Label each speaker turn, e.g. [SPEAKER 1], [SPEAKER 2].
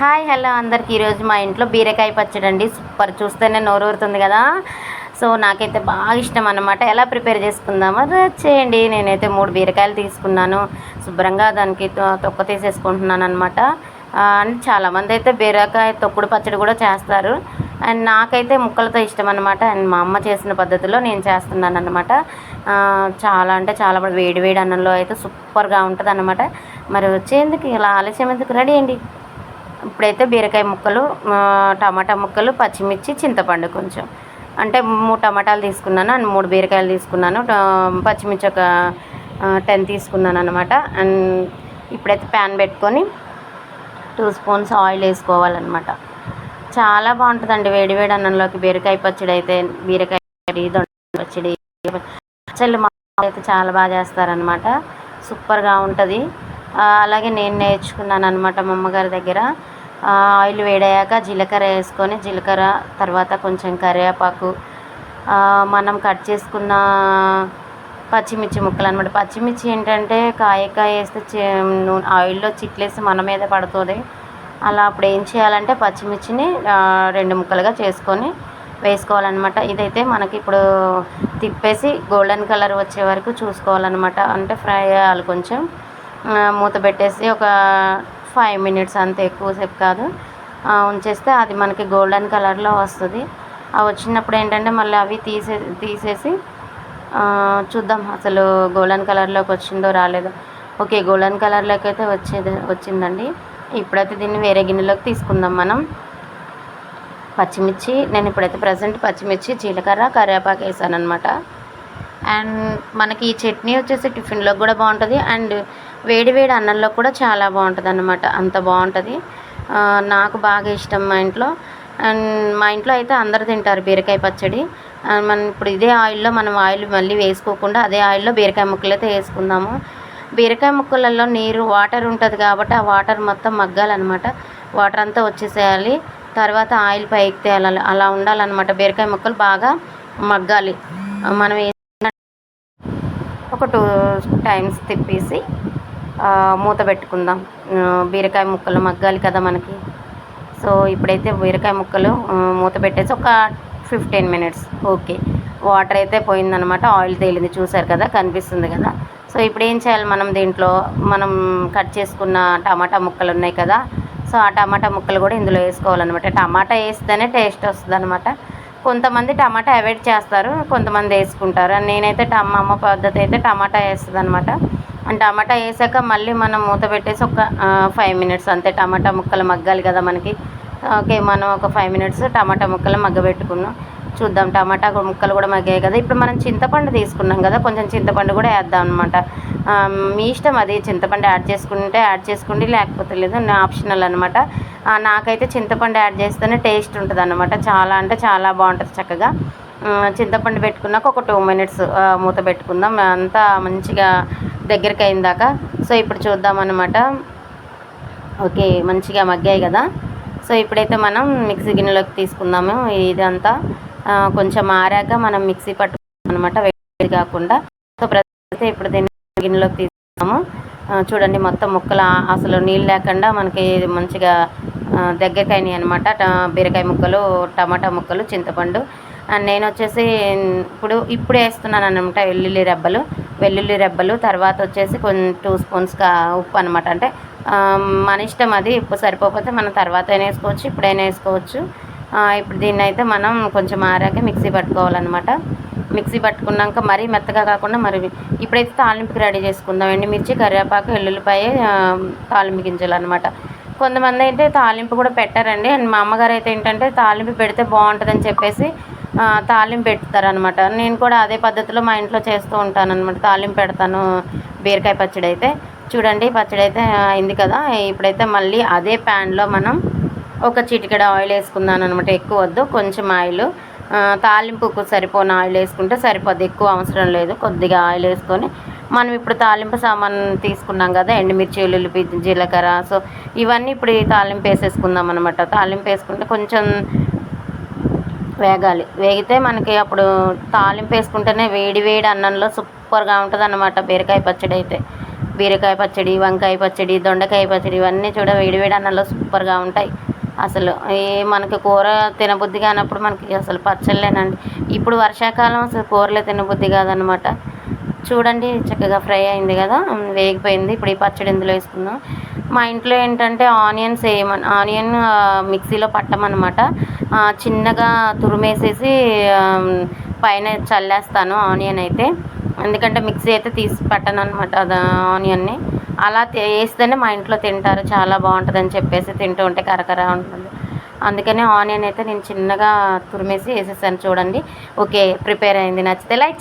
[SPEAKER 1] Hi hello అందరికీ. ఈరోజు మా ఇంట్లో బీరకాయ పచ్చడి అండి. సూపర్. చూస్తేనే నోరూరుతుంది కదా. సో నాకైతే బాగా ఇష్టం అన్నమాట. ఎలా ప్రిపేర్ చేసుకుందామో రా చేయండి. నేనైతే మూడు బీరకాయలు తీసుకున్నాను. శుభ్రంగా దానికి తొక్క తీసేసుకుంటున్నాను అనమాట అండ్ చాలామంది అయితే బీరకాయ తొక్కుడు పచ్చడి కూడా చేస్తారు. అండ్ నాకైతే ముక్కలతో ఇష్టం అనమాట అండ్ మా అమ్మ చేసిన పద్ధతిలో నేను చేస్తున్నాను అనమాట చాలా అంటే చాలా వేడి వేడి అన్నంలో అయితే సూపర్గా ఉంటుంది అనమాట మరి వచ్చేందుకు ఇలా ఆలస్యం ఎందుకు? రెడీ అండి. ఇప్పుడైతే బీరకాయ ముక్కలు టమాటా ముక్కలు పచ్చిమిర్చి చింతపండు కొంచెం. అంటే మూడు టమాటాలు తీసుకున్నాను అండ్ మూడు బీరకాయలు తీసుకున్నాను. పచ్చిమిర్చి ఒక టెన్ తీసుకున్నాను అనమాట అండ్ ఇప్పుడైతే ప్యాన్ పెట్టుకొని టూ స్పూన్స్ ఆయిల్ వేసుకోవాలన్నమాట. చాలా బాగుంటుందండి వేడి వేడి అన్నంలోకి బీరకాయ పచ్చడి అయితే. బీరకాయ పచ్చడి దొండ పచ్చడి. పచ్చళ్ళు మా అయితే చాలా బాగా చేస్తారనమాట సూపర్గా ఉంటుంది. అలాగే నేను నేర్చుకున్నాను అనమాట మా అమ్మగారి దగ్గర. ఆయిల్ వేడయ్యాక జీలకర్ర వేసుకొని జీలకర్ర తర్వాత కొంచెం కరివేపాకు. మనం కట్ చేసుకున్న పచ్చిమిర్చి ముక్కలు అనమాట పచ్చిమిర్చి ఏంటంటే కాయకాయ వేస్తే నూనె ఆయిల్లో చిట్లేసి మన మీద పడుతుంది. అలా అప్పుడు ఏం చేయాలంటే పచ్చిమిర్చిని రెండు ముక్కలుగా చేసుకొని వేసుకోవాలన్నమాట. ఇదైతే మనకి ఇప్పుడు తిప్పేసి గోల్డెన్ కలర్ వచ్చే వరకు చూసుకోవాలన్నమాట. అంటే ఫ్రై అయ్యాలి కొంచెం. మూత పెట్టేసి ఒక ఫైవ్ మినిట్స్ అంతే ఎక్కువసేపు కాదు. ఉంచేస్తే అది మనకి గోల్డెన్ కలర్లో వస్తుంది. అవి వచ్చినప్పుడు ఏంటంటే మళ్ళీ అవి తీసే తీసేసి చూద్దాం అసలు గోల్డెన్ కలర్లోకి వచ్చిందో రాలేదో. ఓకే గోల్డెన్ కలర్లోకి అయితే వచ్చేది వచ్చిందండి. ఇప్పుడైతే దీన్ని వేరే గిన్నెలోకి తీసుకుందాం మనం. పచ్చిమిర్చి నేను ఇప్పుడైతే ప్రజెంట్ పచ్చిమిర్చి జీలకర్ర కరివేపాకు వేసాను అనమాట అండ్ మనకి ఈ చట్నీ వచ్చేసి టిఫిన్లోకి కూడా బాగుంటుంది. అండ్ వేడి వేడి అన్నంలో కూడా చాలా బాగుంటుంది అన్నమాట అంత బాగుంటుంది. నాకు బాగా ఇష్టం మా ఇంట్లో. అండ్ మా ఇంట్లో అయితే అందరు తింటారు బీరకాయ పచ్చడి. అండ్ మనం ఇప్పుడు ఇదే ఆయిల్లో మనం ఆయిల్ మళ్ళీ వేసుకోకుండా అదే ఆయిల్లో బీరకాయ ముక్కలు అయితే వేసుకుందాము. బీరకాయ ముక్కలలో నీరు వాటర్ ఉంటుంది కాబట్టి ఆ వాటర్ మొత్తం మగ్గాలన్నమాట. వాటర్ అంతా వచ్చేసేయాలి. తర్వాత ఆయిల్ పైకి తేలాలి అలా ఉండాలన్నమాట. బీరకాయ ముక్కలు బాగా మగ్గాలి. మనం ఏ- ఒక టూ టైమ్స్ తిప్పేసి మూత పెట్టుకుందాం. బీరకాయ ముక్కలు మగ్గాలి కదా మనకి. సో ఇప్పుడైతే బీరకాయ ముక్కలు మూత పెట్టేసి ఒక ఫిఫ్టీన్ మినిట్స్. ఓకే. వాటర్ అయితే పోయిందనమాట. ఆయిల్ తేలింది. చూసారు కదా? కనిపిస్తుంది కదా? సో ఇప్పుడు ఏం చేయాలి మనం దీంట్లో? మనం కట్ చేసుకున్న టమాటా ముక్కలు ఉన్నాయి కదా? సో ఆ టమాటా ముక్కలు కూడా ఇందులో వేసుకోవాలన్నమాట. టమాటా వేస్తేనే టేస్ట్ వస్తుంది అనమాట కొంతమంది టమాటా అవాయిడ్ చేస్తారు. కొంతమంది వేసుకుంటారు. నేనైతే టమా అమ్మ పద్ధతి అయితే టమాటా వేస్తుంది అనమాట టమాటా వేసాక మళ్ళీ మనం మూత పెట్టేసి ఒక ఫైవ్ మినిట్స్ అంతే. టమాటా ముక్కలు మగ్గాలి కదా మనకి. ఓకే మనం ఒక ఫైవ్ మినిట్స్ టమాటా ముక్కలు మగ్గబెట్టుకున్నాం. చూద్దాం టమాటా ముక్కలు కూడా మగ్గాయి కదా. ఇప్పుడు మనం చింతపండు తీసుకున్నాం కదా కొంచెం చింతపండు కూడా వేద్దాం అనమాట మీ ఇష్టం అది. చింతపండు యాడ్ చేసుకుంటే యాడ్ చేసుకోండి లేకపోతే లేదు నా ఆప్షనల్ అనమాట నాకైతే చింతపండు యాడ్ చేస్తేనే టేస్ట్ ఉంటుంది అనమాట చాలా అంటే చాలా బాగుంటుంది చక్కగా. చింతపండు పెట్టుకున్నాక ఒక టూ మినిట్స్ మూత పెట్టుకుందాం. అంతా మంచిగా దగ్గరికి అయిందాక సో ఇప్పుడు చూద్దాం అనమాట ఓకే మంచిగా మగ్గాయి కదా. సో ఇప్పుడైతే మనం మిక్సీ గిన్నెలోకి తీసుకుందాము. ఇదంతా కొంచెం ఆరాక మనం మిక్సీ పట్టుకుందాం అనమాట వేడి కాకుండా. సో ప్రతి ఇప్పుడు దీన్ని గిన్నెలోకి తీసుకున్నాము చూడండి మొత్తం ముక్కలు అసలు నీళ్ళు లేకుండా మనకి మంచిగా ఆ, అయినాయి అనమాట బీరకాయ ముక్కలు టమాటా ముక్కలు చింతపండు. అండ్ నేను వచ్చేసి ఇప్పుడు ఇప్పుడు వేస్తున్నాను అనమాట వెల్లుల్లి రెబ్బలు. వెల్లుల్లి రెబ్బలు తర్వాత వచ్చేసి కొన్ని టూ స్పూన్స్ కా ఉప్పు అనమాట అంటే మన ఇష్టం అది ఉప్పు సరిపోకపోతే మనం తర్వాత అయినా వేసుకోవచ్చు ఇప్పుడైనా వేసుకోవచ్చు. ఇప్పుడు దీన్ని అయితే మనం కొంచెం ఆరాక మిక్సీ పట్టుకోవాలన్నమాట. మిక్సీ పట్టుకున్నాక మరీ మెత్తగా కాకుండా మరి ఇప్పుడైతే తాలింపుకి రెడీ చేసుకుందాం ఎండుమిర్చి కరివేపాకు ఎల్లుల్లిపాయ తాలింపు గింజలు అనమాట కొంతమంది అయితే తాలింపు కూడా పెట్టారండి. అండ్ మా అమ్మగారు అయితే ఏంటంటే తాలింపు పెడితే బాగుంటుందని చెప్పేసి తాలింపు పెడతారనమాట నేను కూడా అదే పద్ధతిలో మా ఇంట్లో చేస్తూ ఉంటాను అనమాట తాలింపు పెడతాను బీరకాయ పచ్చడి అయితే. చూడండి పచ్చడి అయితే అయింది కదా. ఇప్పుడైతే మళ్ళీ అదే ప్యాన్లో మనం ఒక చిటికెడ ఆయిల్ వేసుకుందాం అనమాట ఎక్కువ వద్దు కొంచెం ఆయిల్. తాలింపుకు సరిపోని ఆయిల్ వేసుకుంటే సరిపోద్ది. ఎక్కువ అవసరం లేదు కొద్దిగా ఆయిల్ వేసుకొని. మనం ఇప్పుడు తాలింపు సామాన్ తీసుకున్నాం కదా ఎండుమిర్చి ఉల్లిపి జీలకర్ర. సో ఇవన్నీ ఇప్పుడు ఈ తాలింపు వేసేసుకుందాం అనమాట తాలింపు వేసుకుంటే కొంచెం వేగాలి. వేగితే మనకి అప్పుడు తాలింపు వేసుకుంటేనే వేడి వేడి అన్నంలో సూపర్గా ఉంటుంది అన్నమాట బీరకాయ పచ్చడి అయితే. బీరకాయ పచ్చడి వంకాయ పచ్చడి దొండకాయ పచ్చడి ఇవన్నీ చూడ వేడివేడి అన్నంలో సూపర్గా ఉంటాయి. అసలు ఈ మనకి కూర తినబుద్ధి కానప్పుడు మనకి అసలు పచ్చళ్ళేనండి. ఇప్పుడు వర్షాకాలం అసలు కూరలే తినబుద్ధి కాదనమాట చూడండి చక్కగా ఫ్రై అయింది కదా వేగిపోయింది. ఇప్పుడు ఈ పచ్చడి ఇందులో వేసుకుందాం. మా ఇంట్లో ఏంటంటే ఆనియన్స్ వేయమని ఆనియన్ మిక్సీలో పట్టమన్నమాట. చిన్నగా తురిమేసేసి పైన చల్లేస్తాను ఆనియన్ అయితే. ఎందుకంటే మిక్సీ అయితే తీసి పట్టను అనమాట అది ఆనియన్ని. అలా వేస్తేనే మా ఇంట్లో తింటారు చాలా బాగుంటుందని చెప్పేసి తింటూ ఉంటే కరకర ఉంటుంది. అందుకనే ఆనియన్ అయితే నేను చిన్నగా తురిమేసి వేసేసాను చూడండి. ఓకే ప్రిపేర్ అయింది. నచ్చితే లైక్